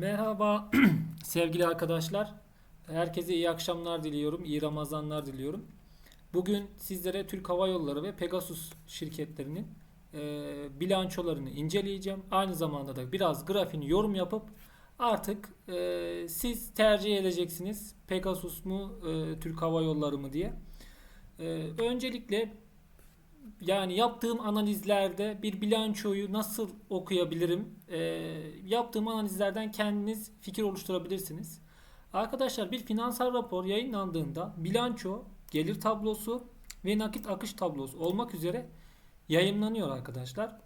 Merhaba sevgili arkadaşlar. Herkese iyi akşamlar diliyorum, iyi Ramazanlar diliyorum. Bugün sizlere Türk Hava Yolları ve Pegasus şirketlerinin e, bilançolarını inceleyeceğim. Aynı zamanda da biraz grafiğini yorum yapıp artık e, siz tercih edeceksiniz Pegasus mu e, Türk Hava Yolları mı diye. E, öncelikle yani yaptığım analizlerde bir bilançoyu nasıl okuyabilirim? Ee, yaptığım analizlerden kendiniz fikir oluşturabilirsiniz. Arkadaşlar bir finansal rapor yayınlandığında bilanço, gelir tablosu ve nakit akış tablosu olmak üzere yayınlanıyor arkadaşlar.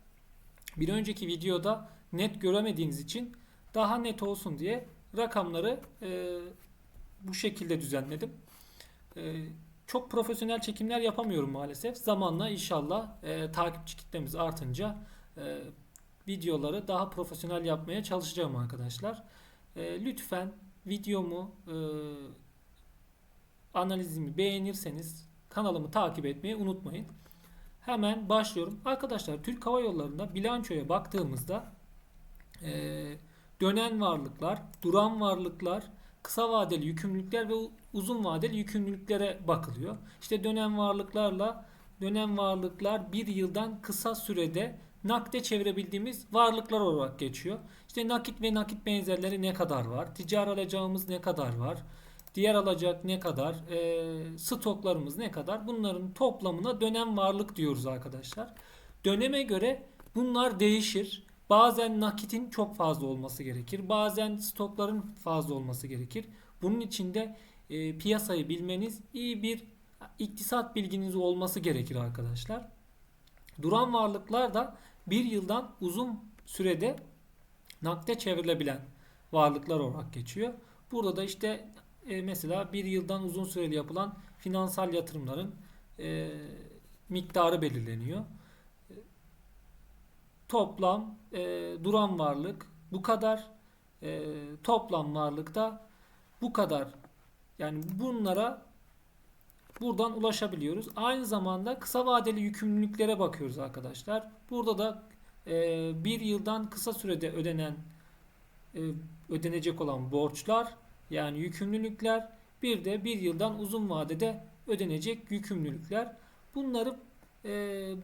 Bir önceki videoda net göremediğiniz için daha net olsun diye rakamları e, bu şekilde düzenledim. E, çok profesyonel çekimler yapamıyorum maalesef. Zamanla inşallah e, takipçi kitlemiz artınca e, videoları daha profesyonel yapmaya çalışacağım arkadaşlar. E, lütfen videomu e, analizimi beğenirseniz kanalımı takip etmeyi unutmayın. Hemen başlıyorum. Arkadaşlar Türk Hava Yolları'nda bilançoya baktığımızda e, dönen varlıklar, duran varlıklar, kısa vadeli yükümlülükler ve uzun vadeli yükümlülüklere bakılıyor. İşte dönem varlıklarla dönem varlıklar bir yıldan kısa sürede nakde çevirebildiğimiz varlıklar olarak geçiyor. İşte nakit ve nakit benzerleri ne kadar var? Ticari alacağımız ne kadar var? Diğer alacak ne kadar? E, stoklarımız ne kadar? Bunların toplamına dönem varlık diyoruz arkadaşlar. Döneme göre bunlar değişir. Bazen nakitin çok fazla olması gerekir. Bazen stokların fazla olması gerekir. Bunun için de e, piyasayı bilmeniz, iyi bir iktisat bilginiz olması gerekir arkadaşlar. Duran varlıklar da bir yıldan uzun sürede nakde çevrilebilen varlıklar olarak geçiyor. Burada da işte e, mesela bir yıldan uzun süreli yapılan finansal yatırımların e, miktarı belirleniyor. Toplam e, duran varlık bu kadar. E, toplam varlık da bu kadar. Yani bunlara buradan ulaşabiliyoruz. Aynı zamanda kısa vadeli yükümlülüklere bakıyoruz arkadaşlar. Burada da e, bir yıldan kısa sürede ödenen e, ödenecek olan borçlar yani yükümlülükler bir de bir yıldan uzun vadede ödenecek yükümlülükler. Bunları e,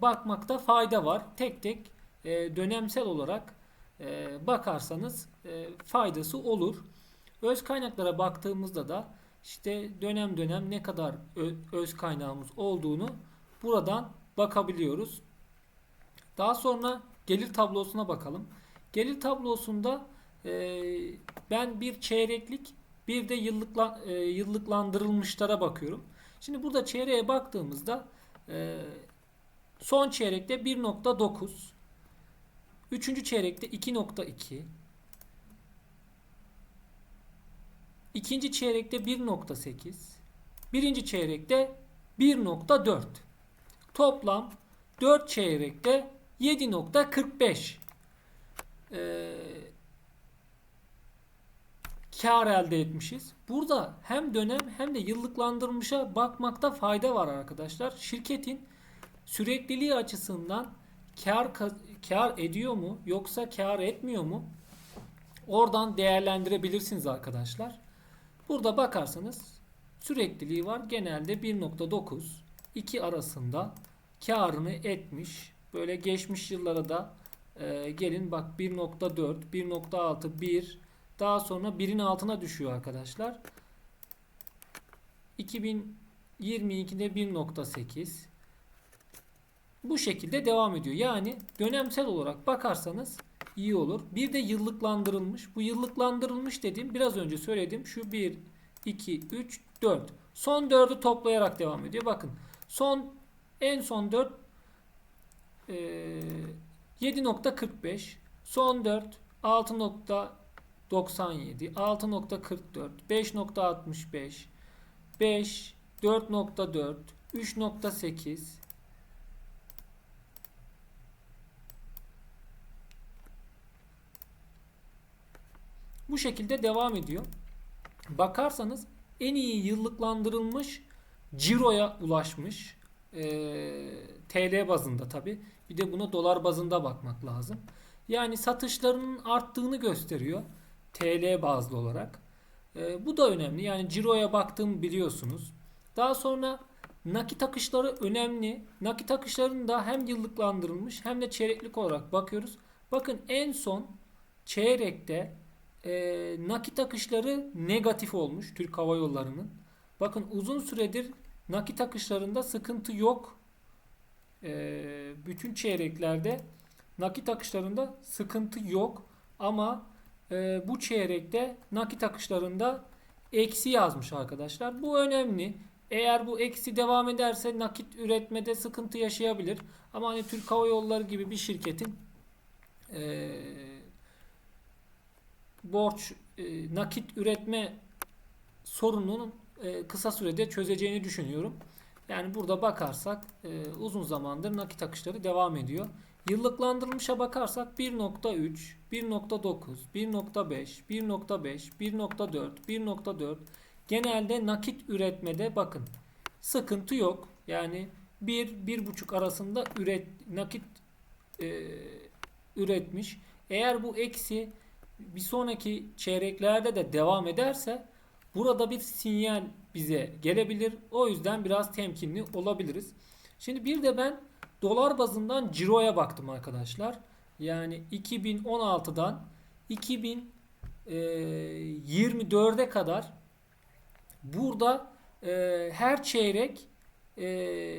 bakmakta fayda var. Tek tek e, dönemsel olarak e, bakarsanız e, faydası olur. Öz kaynaklara baktığımızda da işte dönem dönem ne kadar öz kaynağımız olduğunu buradan bakabiliyoruz. Daha sonra gelir tablosuna bakalım. Gelir tablosunda e, ben bir çeyreklik bir de yıllıkla, e, yıllıklandırılmışlara bakıyorum. Şimdi burada çeyreğe baktığımızda e, son çeyrekte 1.9 Üçüncü çeyrekte 2.2 İkinci çeyrekte 1.8 Birinci çeyrekte 1.4 Toplam 4 çeyrekte 7.45 ee, kar elde etmişiz. Burada hem dönem hem de yıllıklandırılmışa bakmakta fayda var arkadaşlar. Şirketin sürekliliği açısından kar kar ediyor mu yoksa kar etmiyor mu? Oradan değerlendirebilirsiniz arkadaşlar. Burada bakarsanız sürekliliği var. Genelde 1.9 2 arasında karını etmiş. Böyle geçmiş yıllara da e, gelin bak 1.4, 1.6, 1 daha sonra 1'in altına düşüyor arkadaşlar. 2022'de 1.8 bu şekilde devam ediyor. Yani dönemsel olarak bakarsanız iyi olur. Bir de yıllıklandırılmış. Bu yıllıklandırılmış dediğim biraz önce söyledim. Şu 1, 2, 3, 4. Son 4'ü toplayarak devam ediyor. Bakın son en son 4 e, 7.45 son 4 6.97 6.44 5.65 5 4.4 3.8 Bu şekilde devam ediyor. Bakarsanız en iyi yıllıklandırılmış ciroya ulaşmış. E, TL bazında tabi. Bir de buna dolar bazında bakmak lazım. Yani satışlarının arttığını gösteriyor. TL bazlı olarak. E, bu da önemli. Yani ciroya baktığımı biliyorsunuz. Daha sonra nakit akışları önemli. Nakit akışlarını da hem yıllıklandırılmış hem de çeyreklik olarak bakıyoruz. Bakın en son çeyrekte e, nakit akışları negatif olmuş Türk Hava Yolları'nın. Bakın uzun süredir nakit akışlarında sıkıntı yok. E, bütün çeyreklerde nakit akışlarında sıkıntı yok. Ama e, bu çeyrekte nakit akışlarında eksi yazmış arkadaşlar. Bu önemli. Eğer bu eksi devam ederse nakit üretmede sıkıntı yaşayabilir. Ama hani Türk Hava Yolları gibi bir şirketin e, borç e, nakit üretme sorununun e, kısa sürede çözeceğini düşünüyorum. Yani burada bakarsak e, uzun zamandır nakit akışları devam ediyor. Yıllıklandırılmışa bakarsak 1.3, 1.9, 1.5, 1.5, 1.4, 1.4 genelde nakit üretmede bakın sıkıntı yok. Yani 1 1.5 arasında üret nakit e, üretmiş. Eğer bu eksi bir sonraki çeyreklerde de devam ederse burada bir sinyal bize gelebilir. O yüzden biraz temkinli olabiliriz. Şimdi bir de ben dolar bazından ciroya baktım arkadaşlar. Yani 2016'dan 2024'e kadar burada e, her çeyrek e,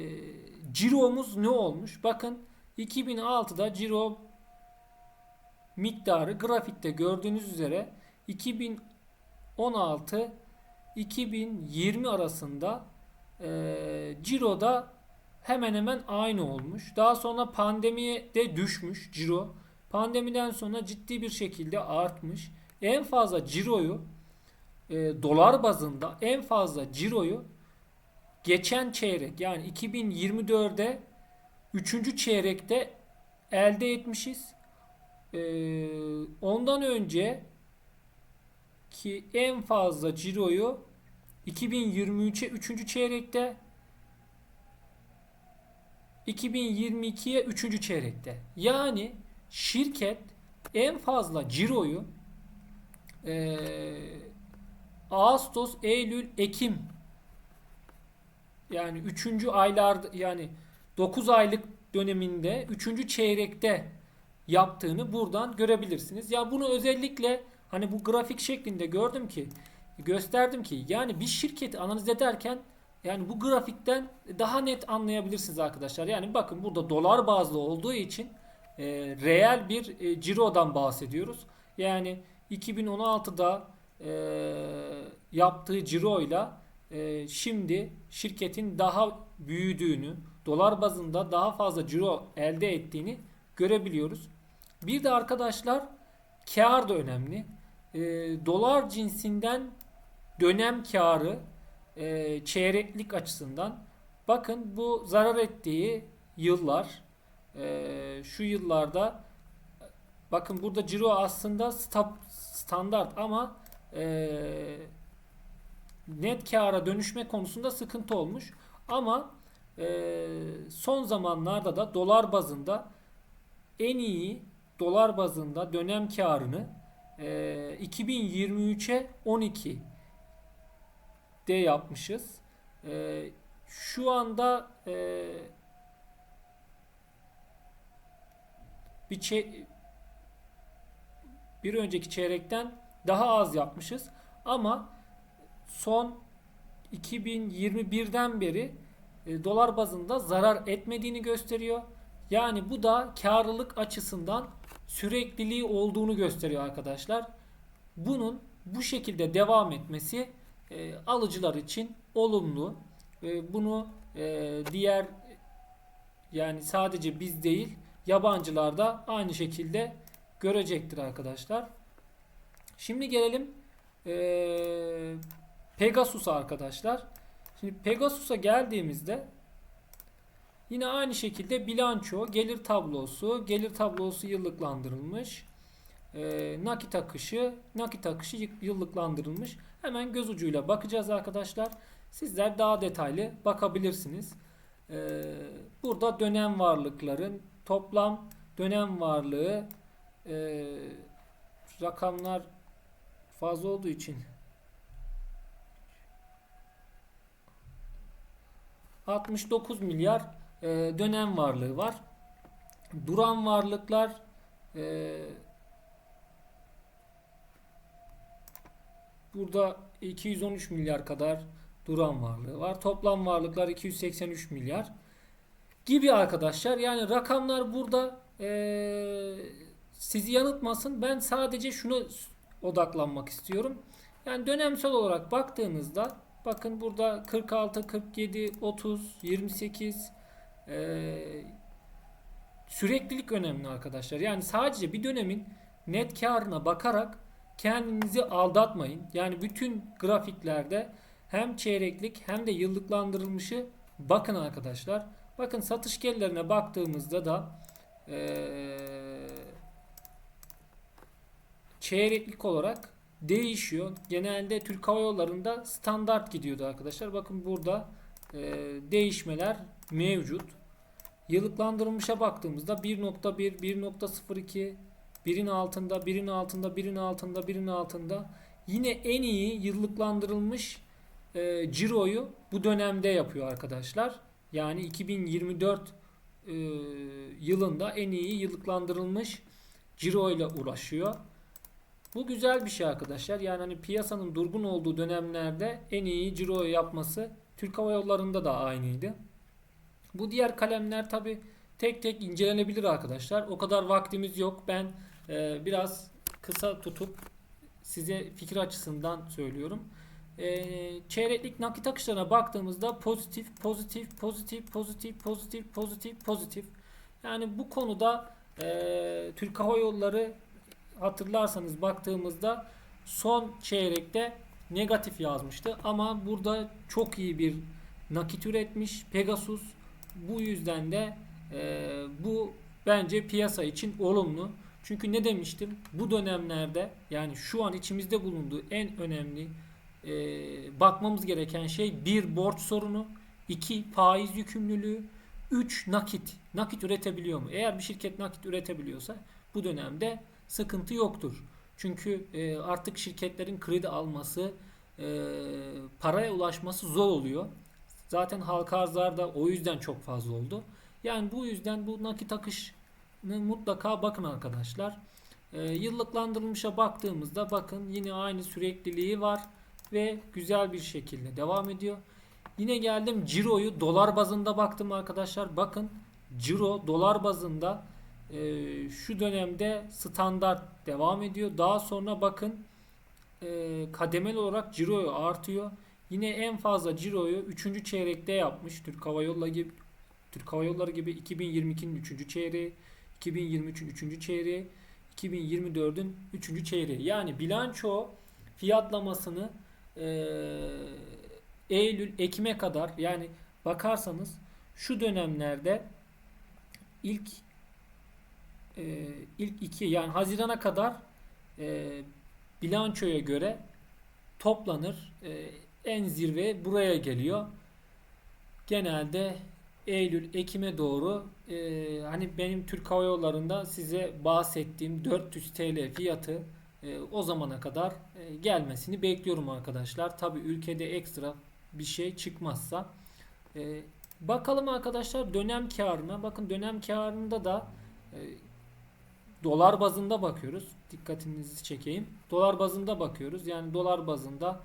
ciromuz ne olmuş? Bakın 2006'da ciro miktarı grafikte gördüğünüz üzere 2016 2020 arasında e, ciroda hemen hemen aynı olmuş. Daha sonra pandemiye de düşmüş ciro. Pandemiden sonra ciddi bir şekilde artmış. En fazla ciroyu e, dolar bazında en fazla ciroyu geçen çeyrek yani 2024'de 3. çeyrekte elde etmişiz. E, ondan önce ki en fazla ciroyu 2023'e 3. çeyrekte 2022'ye 3. çeyrekte. Yani şirket en fazla ciroyu e, Ağustos, Eylül, Ekim yani 3. aylarda yani 9 aylık döneminde 3. çeyrekte yaptığını buradan görebilirsiniz. Ya bunu özellikle hani bu grafik şeklinde gördüm ki gösterdim ki yani bir şirketi analiz ederken yani bu grafikten daha net anlayabilirsiniz arkadaşlar. Yani bakın burada dolar bazlı olduğu için e, reel bir e, cirodan bahsediyoruz. Yani 2016'da e, yaptığı ciroyla e, şimdi şirketin daha büyüdüğünü, dolar bazında daha fazla ciro elde ettiğini görebiliyoruz. Bir de arkadaşlar kar da önemli. E, dolar cinsinden dönem karı e, çeyreklik açısından bakın bu zarar ettiği yıllar e, şu yıllarda bakın burada ciro aslında stab, standart ama e, net kâra dönüşme konusunda sıkıntı olmuş ama e, son zamanlarda da dolar bazında en iyi dolar bazında dönem karını e, 2023'e 12 de yapmışız. E, şu anda e, bir çe bir önceki çeyrekten daha az yapmışız. Ama son 2021'den beri e, dolar bazında zarar etmediğini gösteriyor. Yani bu da karlılık açısından sürekliliği olduğunu gösteriyor arkadaşlar. Bunun bu şekilde devam etmesi e, alıcılar için olumlu. E, bunu e, diğer yani sadece biz değil yabancılar da aynı şekilde görecektir arkadaşlar. Şimdi gelelim e, Pegasus'a arkadaşlar. Şimdi Pegasus'a geldiğimizde yine aynı şekilde bilanço, gelir tablosu, gelir tablosu yıllıklandırılmış. E, nakit akışı, nakit akışı yıllıklandırılmış. Hemen göz ucuyla bakacağız arkadaşlar. Sizler daha detaylı bakabilirsiniz. E, burada dönem varlıkların toplam dönem varlığı e, rakamlar fazla olduğu için 69 milyar e, dönem varlığı var. Duran varlıklar e, burada 213 milyar kadar duran varlığı var. Toplam varlıklar 283 milyar gibi arkadaşlar. Yani rakamlar burada e, sizi yanıltmasın. Ben sadece şunu odaklanmak istiyorum. Yani dönemsel olarak baktığınızda bakın burada 46, 47, 30, 28 e, süreklilik önemli arkadaşlar. Yani sadece bir dönemin net karına bakarak kendinizi aldatmayın. Yani bütün grafiklerde hem çeyreklik hem de yıllıklandırılmışı bakın arkadaşlar. Bakın satış gelirlerine baktığımızda da eee çeyreklik olarak değişiyor. Genelde Türk Hava Yolları'nda standart gidiyordu arkadaşlar. Bakın burada e, değişmeler mevcut. Yıllıklandırılmışa baktığımızda 1.1, 1.02, birin altında, birin altında, birin altında, birin altında. Yine en iyi yıllıklandırılmış e, ciroyu bu dönemde yapıyor arkadaşlar. Yani 2024 e, yılında en iyi yıllıklandırılmış ciro ile uğraşıyor. Bu güzel bir şey arkadaşlar. Yani hani piyasanın durgun olduğu dönemlerde en iyi ciro yapması Türk Hava Yolları'nda da aynıydı. Bu diğer kalemler tabi tek tek incelenebilir arkadaşlar. O kadar vaktimiz yok. Ben e, biraz kısa tutup size fikir açısından söylüyorum. E, çeyreklik nakit akışlarına baktığımızda pozitif, pozitif, pozitif, pozitif, pozitif, pozitif, pozitif. Yani bu konuda e, Türk Hava Yolları hatırlarsanız baktığımızda son çeyrekte negatif yazmıştı ama burada çok iyi bir nakit üretmiş Pegasus. Bu yüzden de e, bu bence piyasa için olumlu. Çünkü ne demiştim? Bu dönemlerde yani şu an içimizde bulunduğu en önemli e, bakmamız gereken şey bir borç sorunu, iki faiz yükümlülüğü, üç nakit. Nakit üretebiliyor mu? Eğer bir şirket nakit üretebiliyorsa bu dönemde sıkıntı yoktur. Çünkü e, artık şirketlerin kredi alması, e, paraya ulaşması zor oluyor. Zaten halka arzlar da o yüzden çok fazla oldu. Yani bu yüzden bu nakit akışını mutlaka bakın arkadaşlar. E, yıllıklandırılmışa baktığımızda bakın yine aynı sürekliliği var ve güzel bir şekilde devam ediyor. Yine geldim ciroyu dolar bazında baktım arkadaşlar. Bakın ciro dolar bazında e, şu dönemde standart devam ediyor. Daha sonra bakın e, kademeli olarak ciroyu artıyor. Yine en fazla ciroyu 3. çeyrekte yapmış Türk Hava Yolları gibi Türk Hava Yolları gibi 2022'nin 3. çeyreği, 2023'ün 3. çeyreği, 2024'ün 3. çeyreği. Yani bilanço fiyatlamasını e, Eylül, Ekim'e kadar yani bakarsanız şu dönemlerde ilk e, ilk iki yani Haziran'a kadar e, bilançoya göre toplanır. E, en zirve buraya geliyor. Genelde Eylül, Ekim'e doğru e, hani benim Türk Hava Yolları'nda size bahsettiğim 400 TL fiyatı e, o zamana kadar e, gelmesini bekliyorum arkadaşlar. Tabi ülkede ekstra bir şey çıkmazsa. E, bakalım arkadaşlar dönem karına. Bakın dönem karında da e, dolar bazında bakıyoruz. Dikkatinizi çekeyim. Dolar bazında bakıyoruz. Yani dolar bazında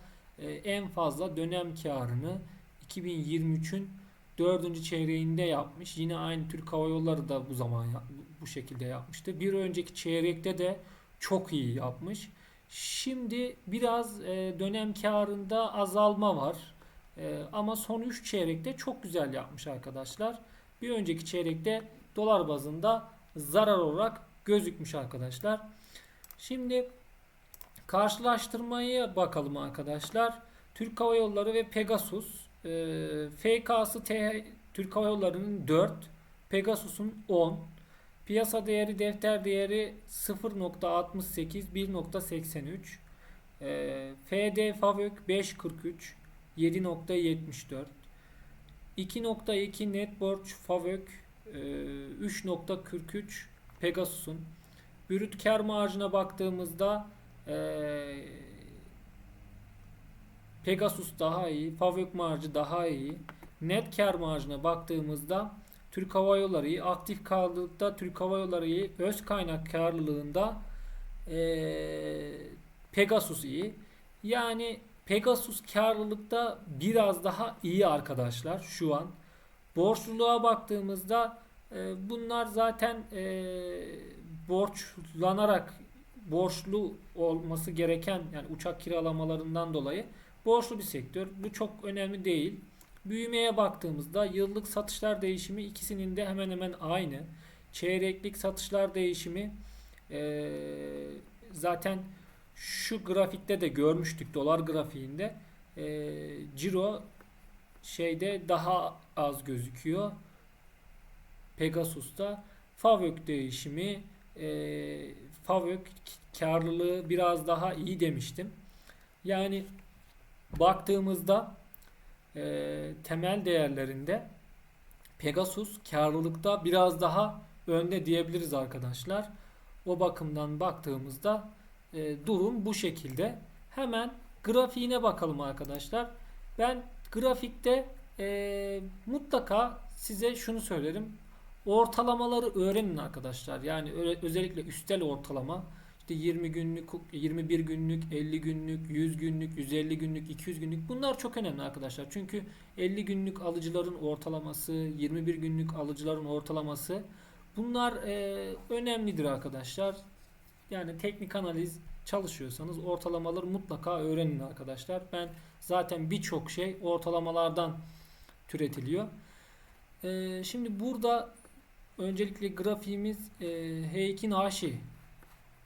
en fazla dönem karını 2023'ün dördüncü çeyreğinde yapmış. Yine aynı Türk Hava Yolları da bu zaman bu şekilde yapmıştı. Bir önceki çeyrekte de çok iyi yapmış. Şimdi biraz e, dönem karında azalma var. E, ama son 3 çeyrekte çok güzel yapmış arkadaşlar. Bir önceki çeyrekte dolar bazında zarar olarak gözükmüş arkadaşlar. Şimdi karşılaştırmayı bakalım arkadaşlar. Türk Hava Yolları ve Pegasus. E, FK'sı T, Türk Hava Yolları'nın 4, Pegasus'un 10. Piyasa değeri, defter değeri 0.68, 1.83. E, FD Favök 5.43, 7.74. 2.2 net borç Favök e, 3.43 Pegasus'un. Brüt kar marjına baktığımızda e, Pegasus daha iyi. Favök marjı daha iyi. Net kar marjına baktığımızda Türk Hava Yolları iyi. Aktif karlılıkta Türk Hava Yolları iyi. Öz kaynak karlılığında eee, Pegasus iyi. Yani Pegasus karlılıkta biraz daha iyi arkadaşlar şu an. Borçluluğa baktığımızda e, bunlar zaten e, borçlanarak borçlu olması gereken yani uçak kiralamalarından dolayı borçlu bir sektör. Bu çok önemli değil. Büyümeye baktığımızda yıllık satışlar değişimi ikisinin de hemen hemen aynı. Çeyreklik satışlar değişimi e, zaten şu grafikte de görmüştük dolar grafiğinde e, ciro şeyde daha az gözüküyor. Pegasus'ta Favök değişimi e, Favök karlılığı biraz daha iyi demiştim. Yani baktığımızda e, temel değerlerinde Pegasus karlılıkta biraz daha önde diyebiliriz arkadaşlar. O bakımdan baktığımızda e, durum bu şekilde. Hemen grafiğine bakalım arkadaşlar. Ben grafikte e, mutlaka size şunu söylerim. Ortalamaları öğrenin arkadaşlar. Yani özellikle üstel ortalama işte 20 günlük, 21 günlük, 50 günlük, 100 günlük, 150 günlük, 200 günlük bunlar çok önemli arkadaşlar. Çünkü 50 günlük alıcıların ortalaması, 21 günlük alıcıların ortalaması bunlar e, önemlidir arkadaşlar. Yani teknik analiz çalışıyorsanız ortalamaları mutlaka öğrenin arkadaşlar. Ben zaten birçok şey ortalamalardan türetiliyor. Ee, şimdi burada öncelikle grafiğimiz e, Heikin Ashi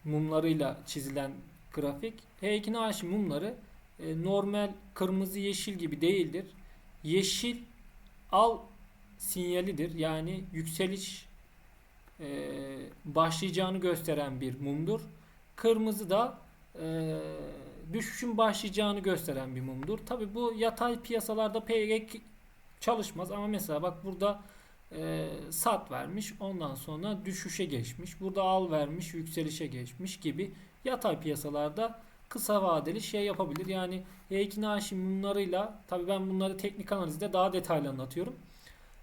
mumlarıyla çizilen grafik. Heikin Ashi mumları e, normal kırmızı yeşil gibi değildir. Yeşil al sinyalidir. Yani yükseliş e, başlayacağını gösteren bir mumdur. Kırmızı da e, düşüşün başlayacağını gösteren bir mumdur. Tabi bu yatay piyasalarda pek çalışmaz ama mesela bak burada e, sat vermiş ondan sonra düşüşe geçmiş. Burada al vermiş yükselişe geçmiş gibi yatay piyasalarda kısa vadeli şey yapabilir. Yani Heikin Ashi mumlarıyla tabi ben bunları teknik analizde daha detaylı anlatıyorum.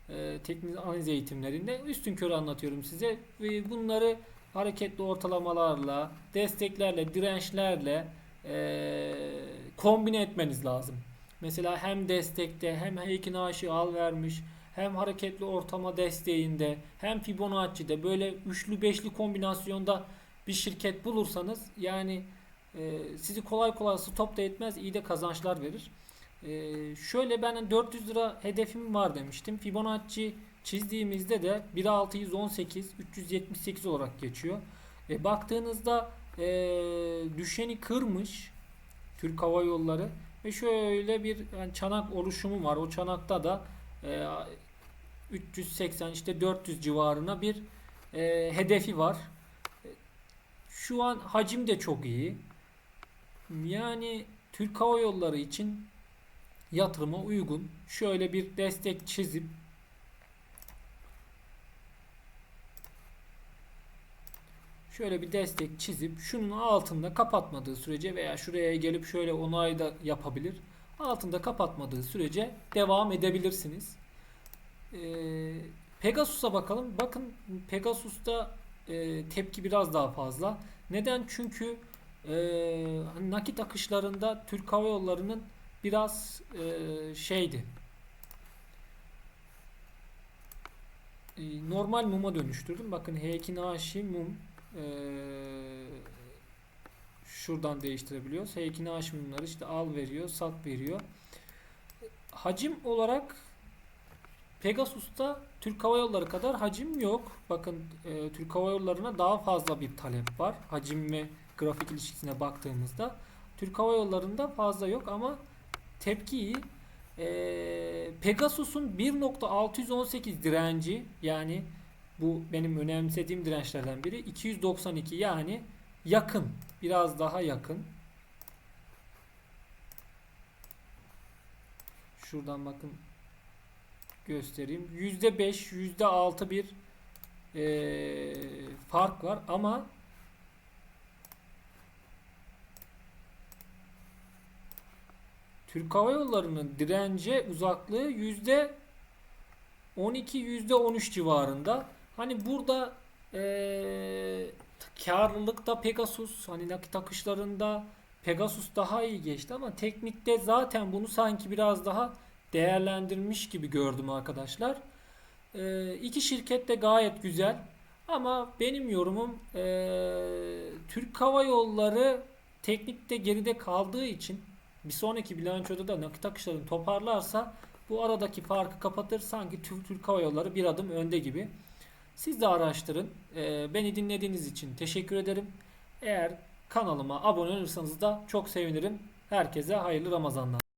E, teknik analiz eğitimlerinde üstün körü anlatıyorum size ve bunları hareketli ortalamalarla, desteklerle, dirençlerle e, kombine etmeniz lazım. Mesela hem destekte hem Heikin Ashi al vermiş hem hareketli ortama desteğinde hem Fibonacci'de böyle üçlü beşli kombinasyonda bir şirket bulursanız yani e, sizi kolay kolay stop da etmez iyi de kazançlar verir. E, şöyle ben 400 lira hedefim var demiştim. Fibonacci çizdiğimizde de 1618 378 olarak geçiyor. E, baktığınızda e, düşeni kırmış Türk Hava Yolları ve şöyle bir yani çanak oluşumu var. O çanakta da e, 380 işte 400 civarına bir e, hedefi var. Şu an hacim de çok iyi. Yani Türk Hava Yolları için yatırıma uygun. Şöyle bir destek çizip şöyle bir destek çizip şunun altında kapatmadığı sürece veya şuraya gelip şöyle onay da yapabilir. Altında kapatmadığı sürece devam edebilirsiniz. Ee, Pegasus'a bakalım. Bakın Pegasus'ta e, tepki biraz daha fazla. Neden? Çünkü e, hani nakit akışlarında Türk Hava Yolları'nın biraz e, şeydi. E, normal muma dönüştürdüm. Bakın Heikin Ashi mum e, şuradan değiştirebiliyoruz. Heikin Ashi mumları işte al veriyor, sat veriyor. Hacim olarak Pegasus'ta Türk Hava Yolları kadar hacim yok. Bakın e, Türk Hava Yolları'na daha fazla bir talep var. Hacim ve grafik ilişkisine baktığımızda. Türk Hava Yolları'nda fazla yok ama tepki iyi. E, Pegasus'un 1.618 direnci yani bu benim önemsediğim dirençlerden biri 292 yani yakın. Biraz daha yakın. Şuradan bakın göstereyim. %5, %6 bir eee, fark var ama Türk Hava Yolları'nın dirence uzaklığı yüzde 12 yüzde 13 civarında. Hani burada eee karlılıkta Pegasus hani nakit akışlarında Pegasus daha iyi geçti ama teknikte zaten bunu sanki biraz daha değerlendirmiş gibi gördüm arkadaşlar. Eee iki şirket de gayet güzel ama benim yorumum eee, Türk Hava Yolları teknikte geride kaldığı için bir sonraki bilançoda da nakit akışlarını toparlarsa bu aradaki farkı kapatır. Sanki Türk, Türk Hava Yolları bir adım önde gibi. Siz de araştırın. Ee, beni dinlediğiniz için teşekkür ederim. Eğer kanalıma abone olursanız da çok sevinirim. Herkese hayırlı Ramazanlar.